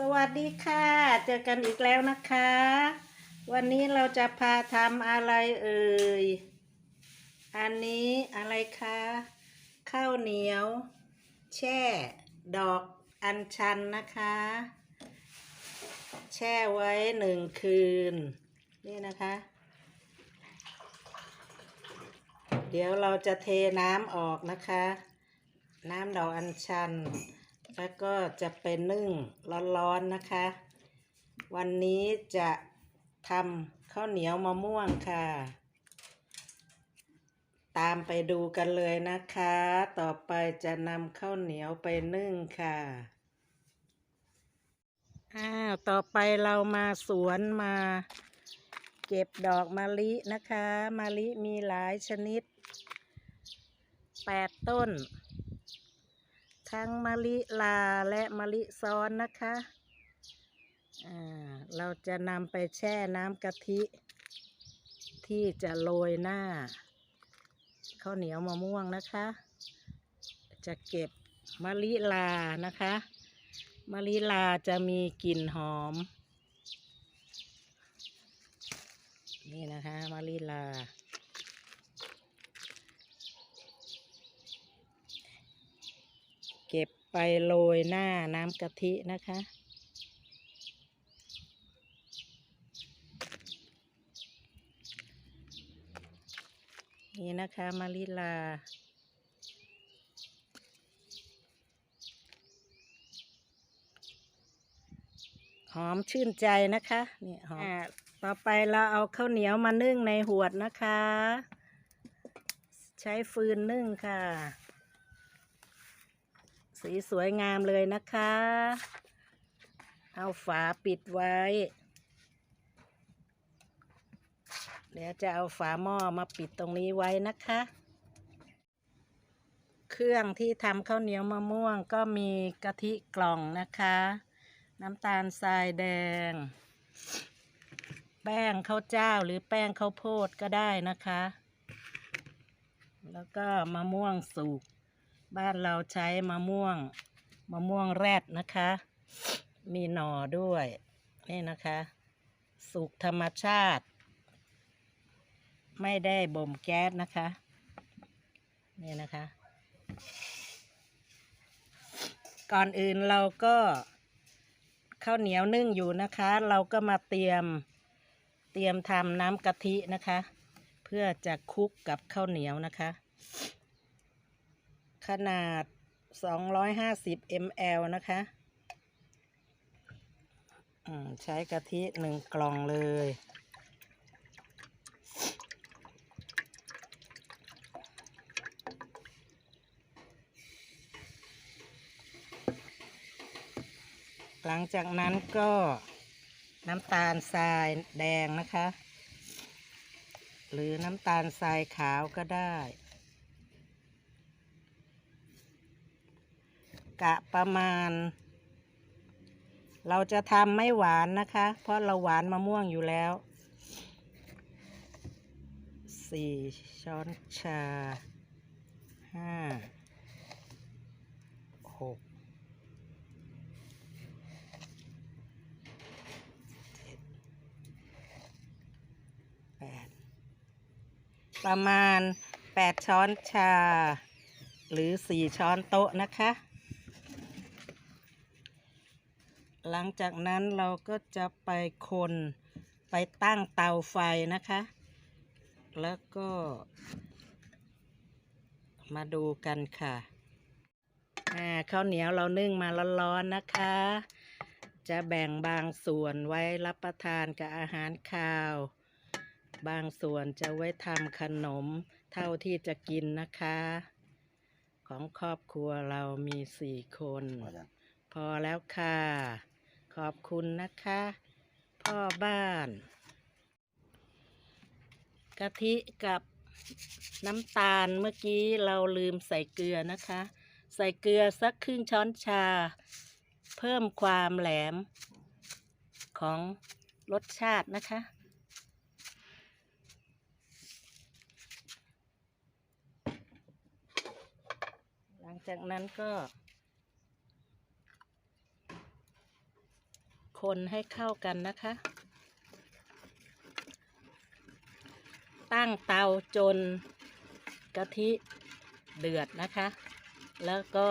สวัสดีค่ะ เจอกันอีกแล้วนะคะ วันนี้เราจะพาทำอะไรเอ่ย อันนี้อะไรคะ ข้าวเหนียว แช่ ดอกอัญชันนะคะ แช่ไว้หนึ่งคืน นี่นะคะ เดี๋ยวเราจะเทน้ำออกนะคะ น้ำดอกอัญชัน แล้วก็จะเป็นนึ่งร้อนๆนะคะ วันนี้จะทำข้าวเหนียวมะม่วงค่ะ ตามไปดูกันเลยนะคะ ต่อไปจะนำข้าวเหนียวไปนึ่งค่ะอ้าวต่อไปเรามาสวนมาเก็บดอกมะลินะคะ มะลิมีหลายชนิดแปดต้น ทั้งมะลิลาและมะลิซ้อนนะคะอ่าเราจะนำไปแช่น้ำกะทิ ที่จะโรยหน้าข้าวเหนียวมะม่วงนะคะ จะเก็บมะลิลานะคะมะลิลาจะมีกลิ่นหอม นี่นะคะมะลิลา เก็บ ไปโรยหน้าน้ำกะทินะคะ นี่นะคะมาริลาหอมชื่นใจนะคะนี่หอมอ่าต่อไปเราเอาข้าวเหนียวมานึ่งในหวดนะคะ ใช้ฟืนนึ่งค่ะ สีสวยงามเลยนะคะ เอาฝาปิดไว้ เดี๋ยวจะเอาฝาหม้อมาปิดตรงนี้ไว้นะคะ เครื่องที่ทำข้าวเหนียวมะม่วงก็มีกะทิกล่องนะคะ น้ำตาลทรายแดง แป้งข้าวเจ้าหรือแป้งข้าวโพดก็ได้นะคะ แล้วก็มะม่วงสุก บ้านเราใช้มะม่วง มะม่วงแรดนะคะ มีหน่อด้วย นี่นะคะ สุกธรรมชาติ ไม่ได้บ่มแก๊สนะคะ นี่นะคะ ก่อนอื่นเราก็ข้าวเหนียวนึ่งอยู่นะคะ เราก็มาเตรียมเตรียมทำน้ำกะทินะคะ เพื่อจะคลุกกับข้าวเหนียวนะคะ ขนาด 250 ml นะคะ ใช้กะทิหนึ่งกล่องเลย หลังจากนั้นก็น้ำตาลทรายแดงนะคะ หรือน้ำตาลทรายขาวก็ได้ กะประมาณ เราจะทำไม่หวานนะคะ เพราะเราหวานมะม่วงอยู่แล้วสี่ช้อนชาห้าหกเจ็ดแปดประมาณแปดช้อนชา หรือสี่ช้อนโต๊ะนะคะ หลังจากนั้นเราก็จะไปคนไปตั้งเตาไฟนะคะ แล้วก็ มาดูกันค่ะอ่าข้าวเหนียวเรานึ่งมาร้อนๆนะคะ จะแบ่งบางส่วนไว้รับประทานกับอาหารคาว บางส่วนจะไว้ทำขนมเท่าที่จะกินนะคะ ของครอบครัวเรามีสี่คน พอแล้วค่ะ ขอบคุณนะคะ พ่อบ้าน กะทิกับน้ำตาลเมื่อกี้เราลืมใส่เกลือนะคะ ใส่เกลือสักครึ่งช้อนชา เพิ่มความแหลม ของรสชาตินะคะ หลังจากนั้นก็ คนให้เข้ากันนะคะ ตั้งเตาจนกะทิเดือดนะคะ แล้วก็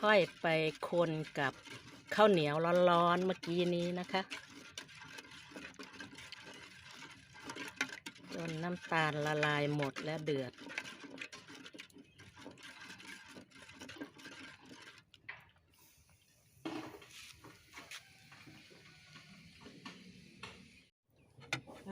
ค่อยไปคนกับข้าวเหนียวร้อนๆเมื่อกี้นี้นะคะ จนน้ำตาลละลายหมดและเดือด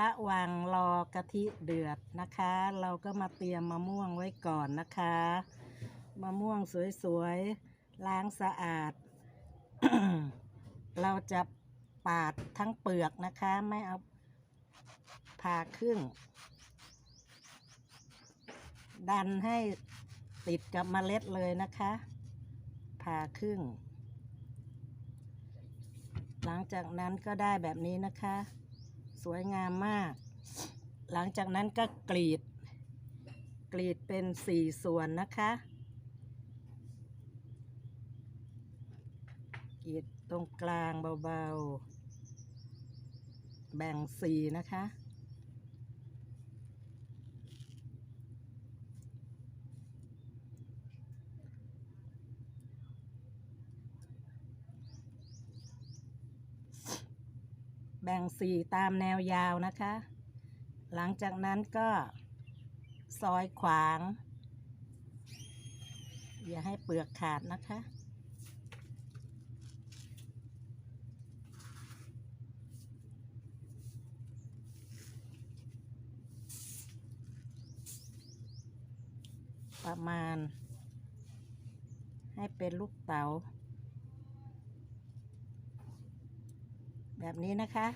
ระหว่างรอกะทิเดือดนะคะ เราก็มาเตรียมมะม่วงไว้ก่อนนะคะ มะม่วงสวยๆ ล้างสะอาด เราจะปาดทั้งเปลือกนะคะ ไม่เอาผ่าครึ่ง ดันให้ติดกับเมล็ดเลยนะคะผ่าครึ่ง หลังจากนั้นก็ได้แบบนี้นะคะ สวยงามมาก หลังจากนั้นก็กรีด กรีดเป็นสี่ส่วนนะคะ กรีดตรงกลางเบาๆ แบ่งสี่นะคะ แบ่งสี่ตามแนวยาวนะคะ หลังจากนั้นก็ซอยขวาง อย่าให้เปลือกขาดนะคะ ประมาณ ให้เป็นลูกเต๋า แบบนี้นะคะ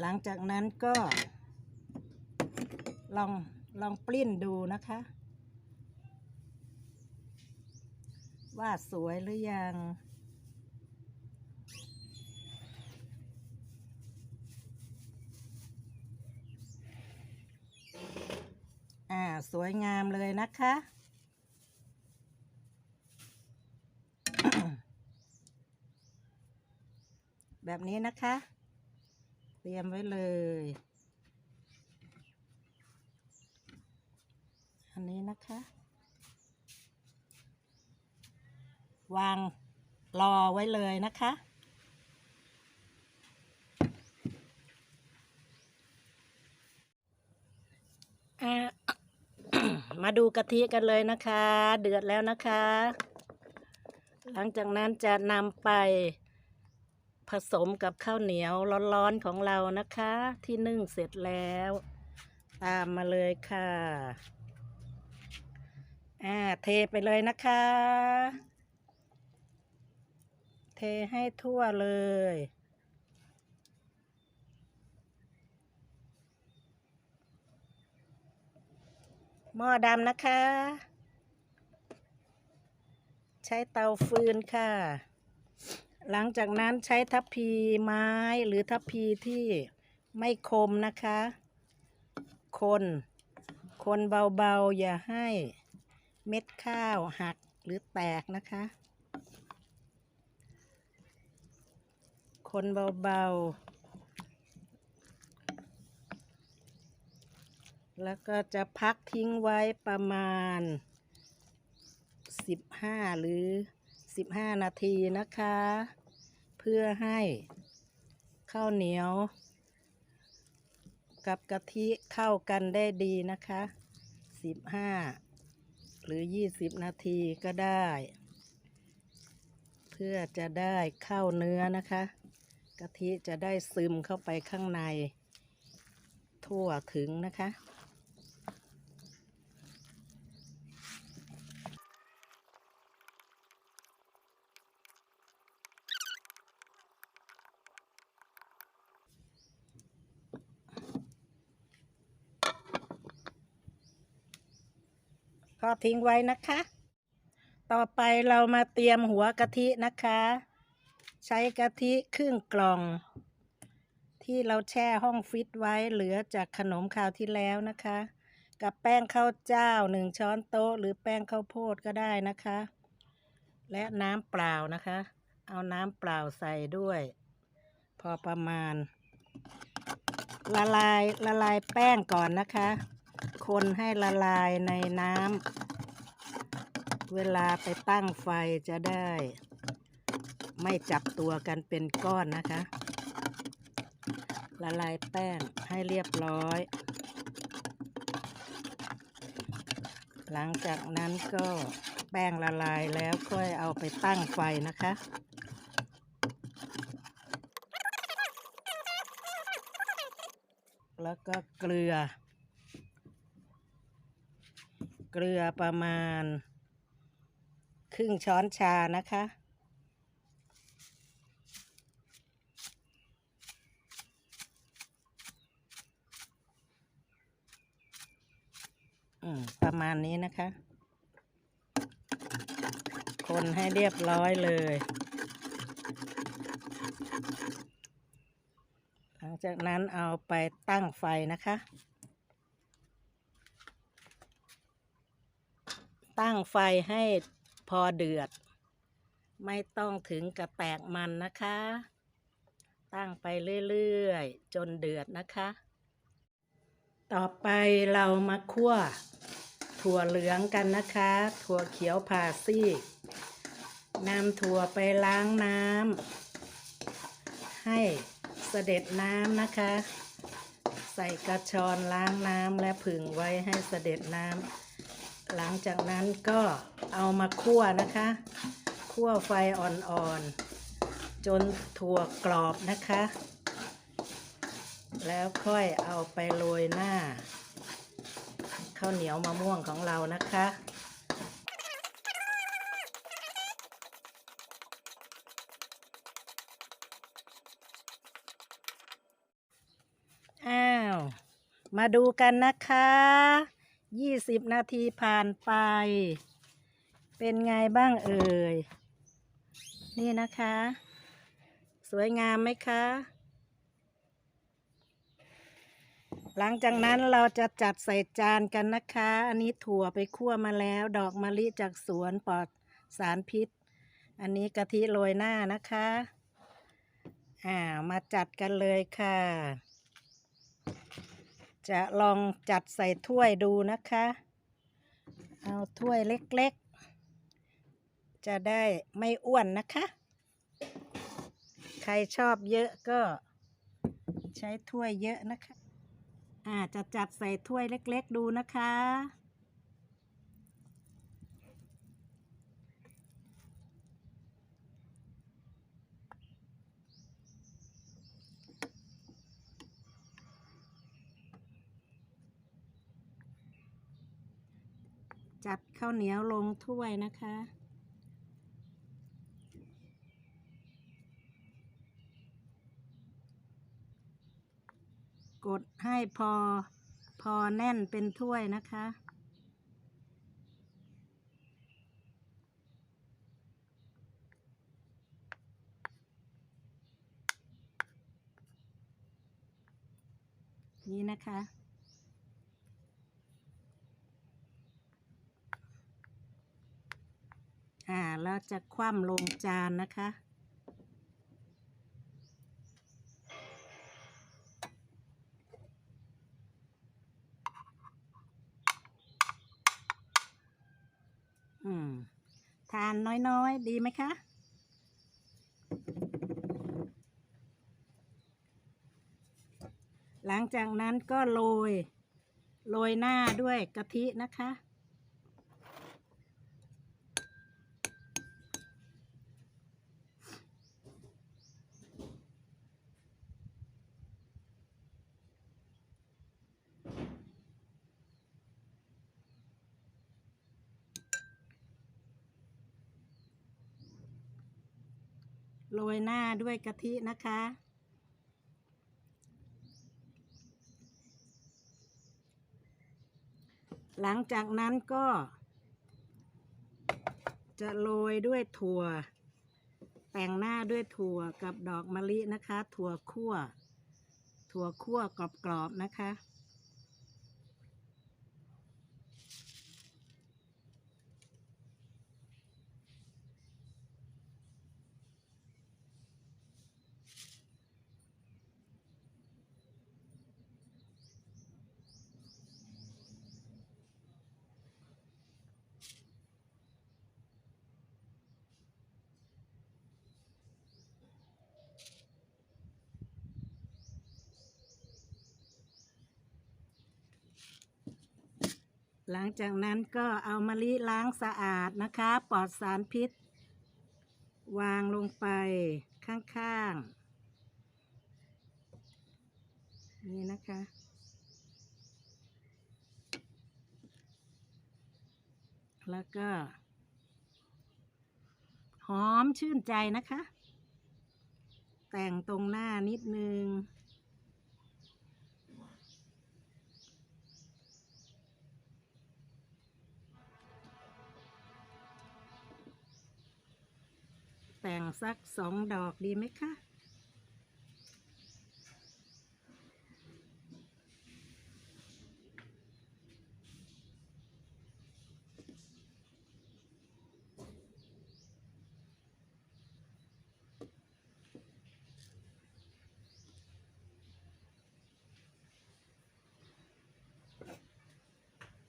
หลังจากนั้นก็ ลองลองปลิ้นดูนะคะ ว่าสวยหรือยังอ่า สวยงามเลยนะคะ แบบนี้นะคะ เตรียมไว้เลย อันนี้นะคะ วางรอไว้เลยนะคะมาดูกะทิกันเลยนะคะ เดือดแล้วนะคะ หลังจากนั้นจะนำไป ผสมกับข้าวเหนียวร้อนๆของเรานะคะ ที่นึ่งเสร็จแล้ว ตามมาเลยค่ะอ่าเทไปเลยนะคะ เทให้ทั่วเลยหม้อดำนะคะ ใช้เตาฟืนค่ะ หลังจากนั้นใช้ทัพพีไม้หรือทัพพีที่ไม่คมนะคะ คน คนเบาๆ อย่าให้เม็ดข้าวหักหรือแตกนะคะ คนเบาๆ แล้วก็จะพักทิ้งไว้ประมาณ 15 หรือ 15 นาทีนะคะ เพื่อให้ข้าวเหนียว กับกะทิเข้ากันได้ดีนะคะ 15 หรือ 20 นาทีก็ได้ เพื่อจะได้เข้าเนื้อนะคะ กะทิจะได้ซึมเข้าไปข้างใน ทั่วถึงนะคะ ก็ทิ้งไว้นะคะ ต่อไปเรามาเตรียมหัวกะทินะคะ ใช้กะทิครึ่งกล่อง ที่เราแช่ห้องฟิตไว้เหลือจากขนมคราวที่แล้วนะคะ กับแป้งข้าวเจ้าหนึ่งช้อนโต๊ะ หรือแป้งข้าวโพดก็ได้นะคะ และน้ำเปล่านะคะ เอาน้ำเปล่าใส่ด้วย พอประมาณละลายละลายแป้งก่อนนะคะ คนให้ละลายในน้ำเวลาไปตั้งไฟจะได้ ไม่จับตัวกันเป็นก้อนนะคะ ละลายแป้งให้เรียบร้อย หลังจากนั้นก็แป้งละลายแล้วค่อยเอาไปตั้งไฟนะคะแล้วก็เกลือ เกลือประมาณ ครึ่งช้อนชานะคะอืมประมาณนี้นะคะ คนให้เรียบร้อยเลยหลังจากนั้นเอาไปตั้งไฟนะคะ ตั้งไฟให้พอเดือด ไม่ต้องถึงกับแตกมันนะคะ ตั้งไปเรื่อยๆ จนเดือดนะคะ ต่อไปเรามาคั่วถั่วเหลืองกันนะคะ ถั่วเขียวผ่าซีกนำถั่วไปล้างน้ำให้เสด็จน้ำนะคะ ใส่กระชอนล้างน้ำและผึ่งไว้ให้เสด็จน้ำ หลังจากนั้นก็เอามาคั่วนะคะ คั่วไฟอ่อนๆ จนถั่วกรอบนะคะ แล้วค่อยเอาไปโรยหน้าข้าวเหนียวมะม่วงของเรานะคะอ้าว มาดูกันนะคะ 20นาทีผ่านไป เป็นไงบ้างเอ่ย นี่นะคะ สวยงามไหมคะ หลังจากนั้นเราจะจัดใส่จานกันนะคะ อันนี้ถั่วไปคั่วมาแล้ว ดอกมะลิจากสวนปลอดสารพิษ อันนี้กะทิโรยหน้านะคะ อ่า มาจัดกันเลยค่ะ จะลองจัดใส่ถ้วยดูนะคะ เอาถ้วยเล็กๆ จะได้ไม่อ้วนนะคะ ใครชอบเยอะก็ใช้ถ้วยเยอะนะคะอ่าจะจัดใส่ถ้วยเล็ก ๆ ดูนะคะ จัดข้าวเหนียวลงถ้วยนะคะ กดให้พอพอแน่นเป็นถ้วยนะคะนี่นะคะ อ่า แล้วจะคว่ำลงจานนะคะ อืม ทานน้อยๆ ดีไหมคะหลังจากนั้นก็โรย โรยหน้าด้วยกะทินะคะ โรยหน้าด้วยกะทินะคะ หลังจากนั้นก็ จะโรยด้วยถั่ว แต่งหน้าด้วยถั่วกับดอกมะลินะคะ ถั่วคั่ว ถั่วคั่วกรอบๆนะคะ หลังจากนั้นก็เอามะลิล้างสะอาดนะคะ ปลอดสารพิษ วางลงไปข้างๆ นี่นะคะ แล้วก็ หอมชื่นใจนะคะ แต่งตรงหน้านิดนึง แต่งสักสองดอกดีไหมคะ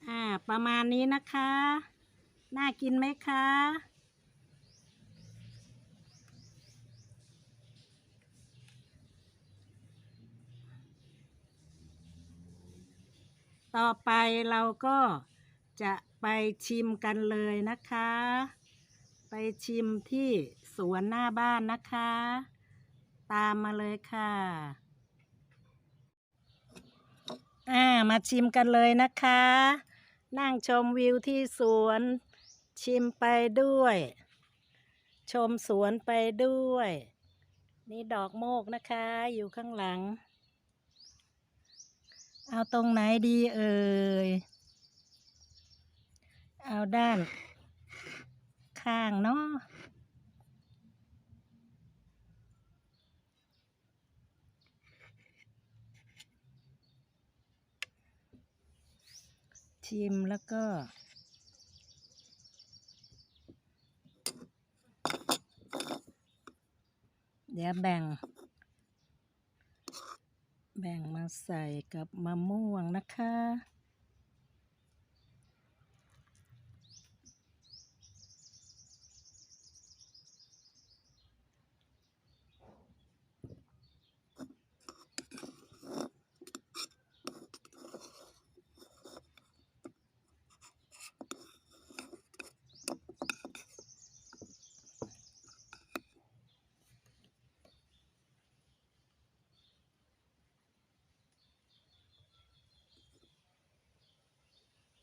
อ่าประมาณนี้นะคะ น่ากินไหมคะ ต่อไปเราก็จะไปชิมกันเลยนะคะ ไปชิมที่สวนหน้าบ้านนะคะ ตามมาเลยค่ะอ่ามาชิมกันเลยนะคะ นั่งชมวิวที่สวน ชิมไปด้วย ชมสวนไปด้วย นี่ดอกโมกนะคะ อยู่ข้างหลัง เอาตรงไหนดีเอ่ย เอาด้าน ข้างเนาะชิมแล้วก็ เดี๋ยวแบ่ง แบ่งมาใส่กับมะม่วงนะคะ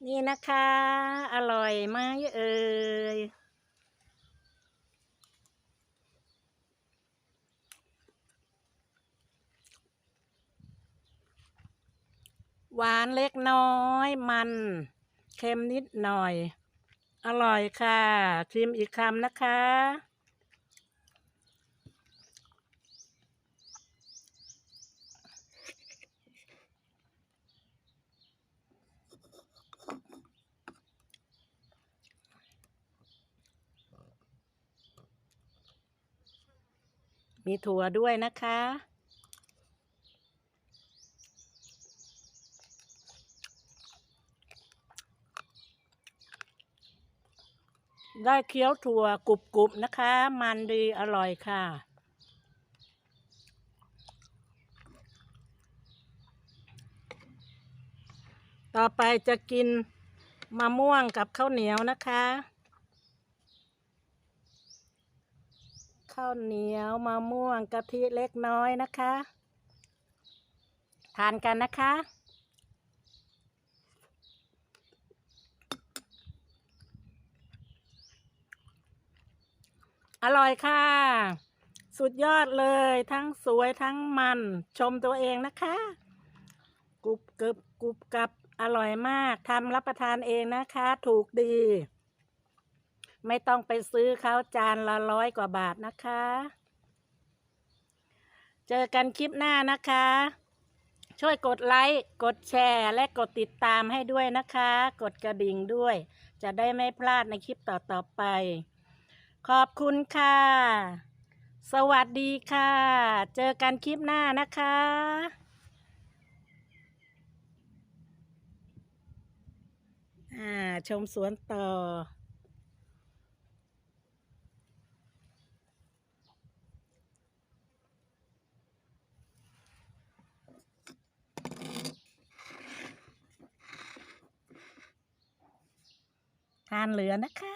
นี่นะคะ อร่อยไหมเอ่ยหวานเล็กน้อยมัน เค็มนิดหน่อย อร่อยค่ะชิมอีกคำนะคะ มีถั่วด้วยนะคะ ได้เคี้ยวถั่วกรุบๆนะคะ มันดีอร่อยค่ะต่อไปจะกินมะม่วงกับข้าวเหนียวนะคะ ข้าวเหนียวมะม่วงกะทิเล็กน้อยนะคะ ทานกันนะคะอร่อยค่ะ สุดยอดเลยทั้งสวยทั้งมัน ชมตัวเองนะคะ กรุบกรึบกรุบกรับอร่อยมากทำรับประทานเองนะคะ ถูกดี ไม่ต้องไปซื้อเขาจานละร้อยกว่าบาทนะคะ เจอกันคลิปหน้านะคะ ช่วยกดไลค์กดแชร์ และกดติดตามให้ด้วยนะคะ กดกระดิ่งด้วย จะได้ไม่พลาดในคลิปต่อๆไป ขอบคุณค่ะ สวัสดีค่ะ เจอกันคลิปหน้านะคะอ่าชมสวนต่อ ทานเหลือนะคะ